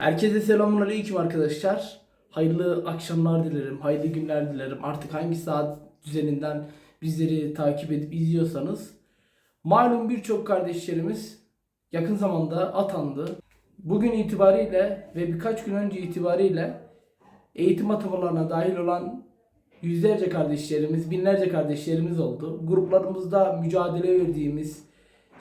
Herkese selamünaleyküm arkadaşlar. Hayırlı akşamlar dilerim, hayırlı günler dilerim. Artık hangi saat düzeninden bizleri takip edip izliyorsanız. Malum birçok kardeşlerimiz yakın zamanda atandı. Bugün itibariyle ve birkaç gün önce itibariyle eğitim atamalarına dahil olan yüzlerce kardeşlerimiz, binlerce kardeşlerimiz oldu. Gruplarımızda mücadele verdiğimiz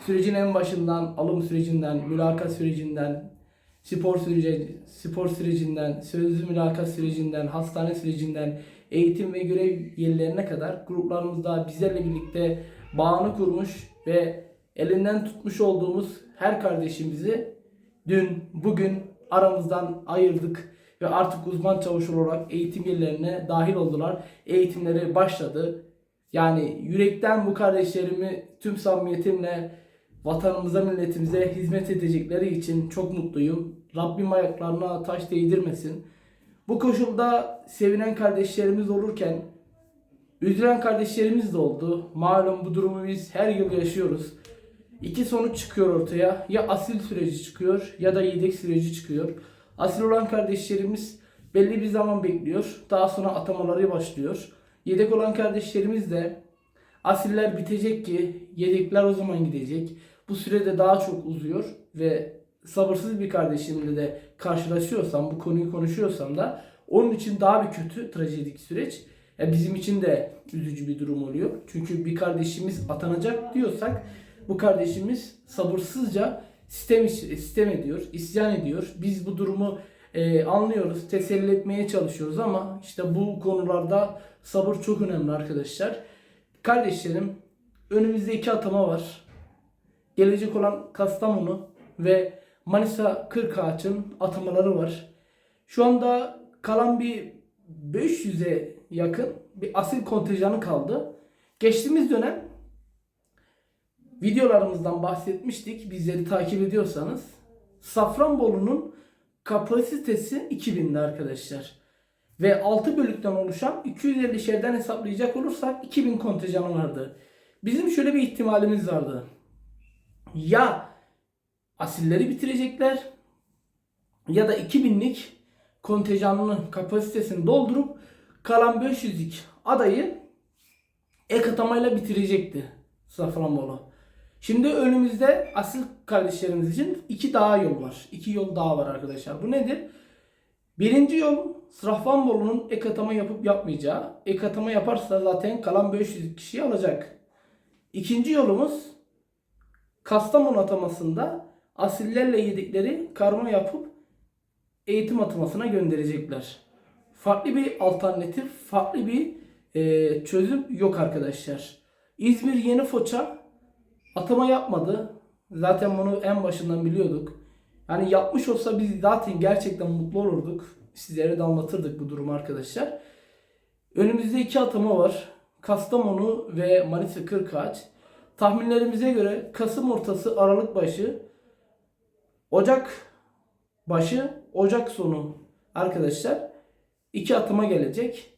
sürecin en başından, alım sürecinden, mülakat sürecinden, spor süreci, spor sürecinden, sözlü mülakat sürecinden, hastane sürecinden, eğitim ve görev yerlerine kadar gruplarımızda bizlerle birlikte bağını kurmuş ve elinden tutmuş olduğumuz her kardeşimizi dün, bugün aramızdan ayırdık ve artık uzman çavuş olarak eğitim yerlerine dahil oldular. Eğitimleri başladı. Yani yürekten bu kardeşlerimi tüm samimiyetimle vatanımıza, milletimize hizmet edecekleri için çok mutluyum. Rabbim ayaklarına taş değdirmesin. Bu koşulda sevinen kardeşlerimiz olurken üzülen kardeşlerimiz de oldu. Malum bu durumu biz her yıl yaşıyoruz. İki sonuç çıkıyor ortaya. Ya asil süreci çıkıyor ya da yedek süreci çıkıyor. Asil olan kardeşlerimiz belli bir zaman bekliyor. Daha sonra atamaları başlıyor. Yedek olan kardeşlerimiz de asiller bitecek ki yedekler o zaman gidecek. Bu sürede daha çok uzuyor ve sabırsız bir kardeşimle de karşılaşıyorsam, bu konuyu konuşuyorsam da onun için daha bir kötü trajedik süreç. Ya bizim için de üzücü bir durum oluyor. Çünkü bir kardeşimiz atanacak diyorsak bu kardeşimiz sabırsızca sistem, sistem ediyor, isyan ediyor. Biz bu durumu e, anlıyoruz, teselli etmeye çalışıyoruz ama işte bu konularda sabır çok önemli arkadaşlar. Kardeşlerim önümüzde iki atama var. Gelecek olan Kastamonu ve Manisa Kırkağaç'ın atamaları var. Şu anda kalan bir 500'e yakın bir asil kontenjanı kaldı. Geçtiğimiz dönem videolarımızdan bahsetmiştik. Bizleri takip ediyorsanız. Safranbolu'nun kapasitesi 2000'di arkadaşlar. Ve 6 bölükten oluşan 250 şerden hesaplayacak olursak 2000 kontenjanı vardı. Bizim şöyle bir ihtimalimiz vardı. Ya asilleri bitirecekler ya da 2000'lik kontenjanının kapasitesini doldurup kalan 500'lik adayı ek atamayla bitirecekti Safranbolu. Şimdi önümüzde asil kardeşlerimiz için iki daha yol var. İki yol daha var arkadaşlar. Bu nedir? Birinci yol Safranbolu'nun ek atama yapıp yapmayacağı. Ek atama yaparsa zaten kalan 500 kişiyi alacak. İkinci yolumuz Kastamonu atamasında asillerle yedikleri karma yapıp eğitim atamasına gönderecekler. Farklı bir alternatif, farklı bir e, çözüm yok arkadaşlar. İzmir Yeni Foça atama yapmadı. Zaten bunu en başından biliyorduk. Yani yapmış olsa biz zaten gerçekten mutlu olurduk. Sizlere de anlatırdık bu durumu arkadaşlar. Önümüzde iki atama var. Kastamonu ve Manisa Kırkağaç. Tahminlerimize göre Kasım ortası Aralık başı Ocak başı Ocak sonu arkadaşlar iki atıma gelecek.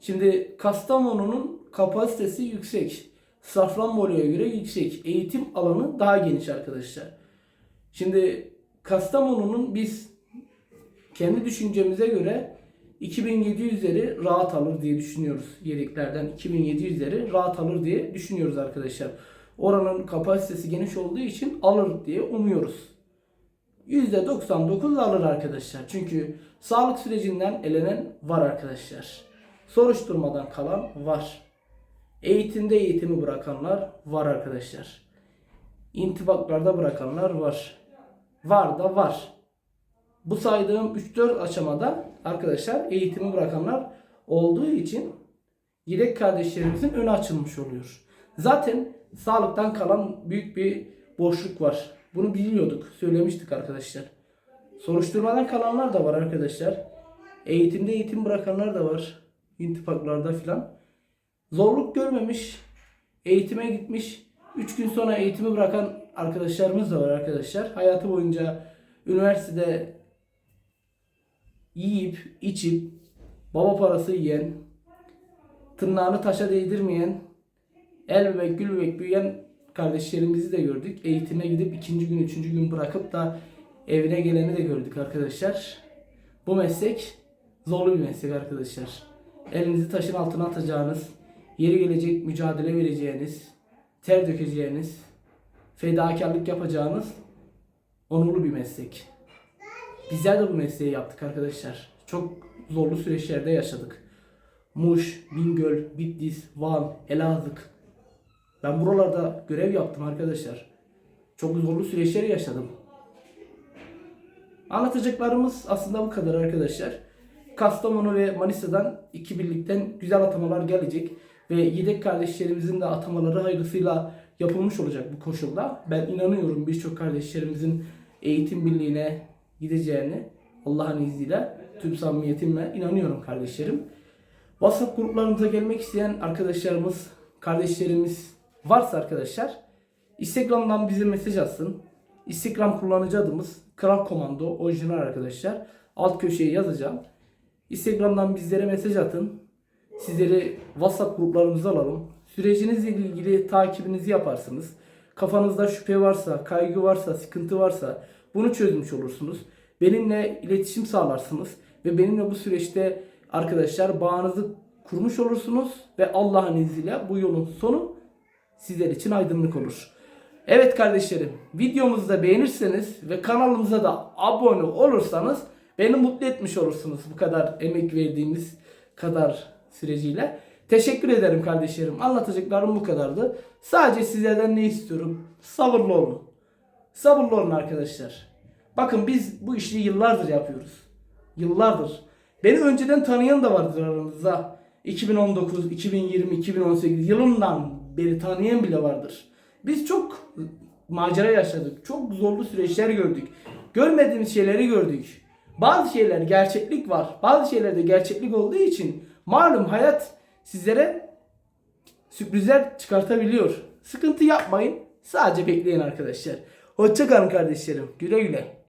Şimdi Kastamonu'nun kapasitesi yüksek. Safranbolu'ya göre yüksek. Eğitim alanı daha geniş arkadaşlar. Şimdi Kastamonu'nun biz kendi düşüncemize göre 2700'leri rahat alır diye düşünüyoruz yedeklerden. 2700'leri rahat alır diye düşünüyoruz arkadaşlar. Oranın kapasitesi geniş olduğu için alır diye umuyoruz. %99 alır arkadaşlar. Çünkü sağlık sürecinden elenen var arkadaşlar. Soruşturmadan kalan var. Eğitimde eğitimi bırakanlar var arkadaşlar. İntibaklarda bırakanlar var. Var da var. Bu saydığım 3-4 aşamada arkadaşlar eğitimi bırakanlar olduğu için yedek kardeşlerimizin önü açılmış oluyor. Zaten sağlıktan kalan büyük bir boşluk var. Bunu biliyorduk. Söylemiştik arkadaşlar. Soruşturmadan kalanlar da var arkadaşlar. Eğitimde eğitim bırakanlar da var. İntipaklarda filan. Zorluk görmemiş. Eğitime gitmiş. 3 gün sonra eğitimi bırakan arkadaşlarımız da var arkadaşlar. Hayatı boyunca üniversitede yiyip içip baba parası yiyen, tırnağını taşa değdirmeyen, el bebek gül bebek büyüyen kardeşlerimizi de gördük. Eğitime gidip ikinci gün, üçüncü gün bırakıp da evine geleni de gördük arkadaşlar. Bu meslek zorlu bir meslek arkadaşlar. Elinizi taşın altına atacağınız, yeri gelecek mücadele vereceğiniz, ter dökeceğiniz, fedakarlık yapacağınız onurlu bir meslek. Bizler de bu mesleği yaptık arkadaşlar. Çok zorlu süreçlerde yaşadık. Muş, Bingöl, Bitlis, Van, Elazığ. Ben buralarda görev yaptım arkadaşlar. Çok zorlu süreçler yaşadım. Anlatacaklarımız aslında bu kadar arkadaşlar. Kastamonu ve Manisa'dan iki birlikten güzel atamalar gelecek. Ve yedek kardeşlerimizin de atamaları hayırlısıyla yapılmış olacak bu koşulda. Ben inanıyorum birçok kardeşlerimizin eğitim birliğine gideceğini Allah'ın izniyle tüm samimiyetimle inanıyorum kardeşlerim. WhatsApp gruplarımıza gelmek isteyen arkadaşlarımız, kardeşlerimiz varsa arkadaşlar Instagram'dan bize mesaj atsın. Instagram kullanıcı adımız Kral Komando orijinal arkadaşlar. Alt köşeye yazacağım. Instagram'dan bizlere mesaj atın. Sizleri WhatsApp gruplarımıza alalım. Sürecinizle ilgili takibinizi yaparsınız. Kafanızda şüphe varsa, kaygı varsa, sıkıntı varsa bunu çözmüş olursunuz. Benimle iletişim sağlarsınız ve benimle bu süreçte arkadaşlar bağınızı kurmuş olursunuz ve Allah'ın izniyle bu yolun sonu sizler için aydınlık olur. Evet kardeşlerim, videomuzu da beğenirseniz ve kanalımıza da abone olursanız beni mutlu etmiş olursunuz bu kadar emek verdiğimiz kadar süreciyle. Teşekkür ederim kardeşlerim. Anlatacaklarım bu kadardı. Sadece sizlerden ne istiyorum? Sabırlı olun. Sabırlı olun arkadaşlar. Bakın biz bu işi yıllardır yapıyoruz. Yıllardır. Beni önceden tanıyan da vardır aranızda. 2019, 2020, 2018 yılından beri tanıyan bile vardır. Biz çok macera yaşadık. Çok zorlu süreçler gördük. Görmediğimiz şeyleri gördük. Bazı şeyler gerçeklik var. Bazı şeylerde gerçeklik olduğu için malum hayat sizlere sürprizler çıkartabiliyor. Sıkıntı yapmayın. Sadece bekleyin arkadaşlar. Hoşçakalın kardeşlerim. Güle güle.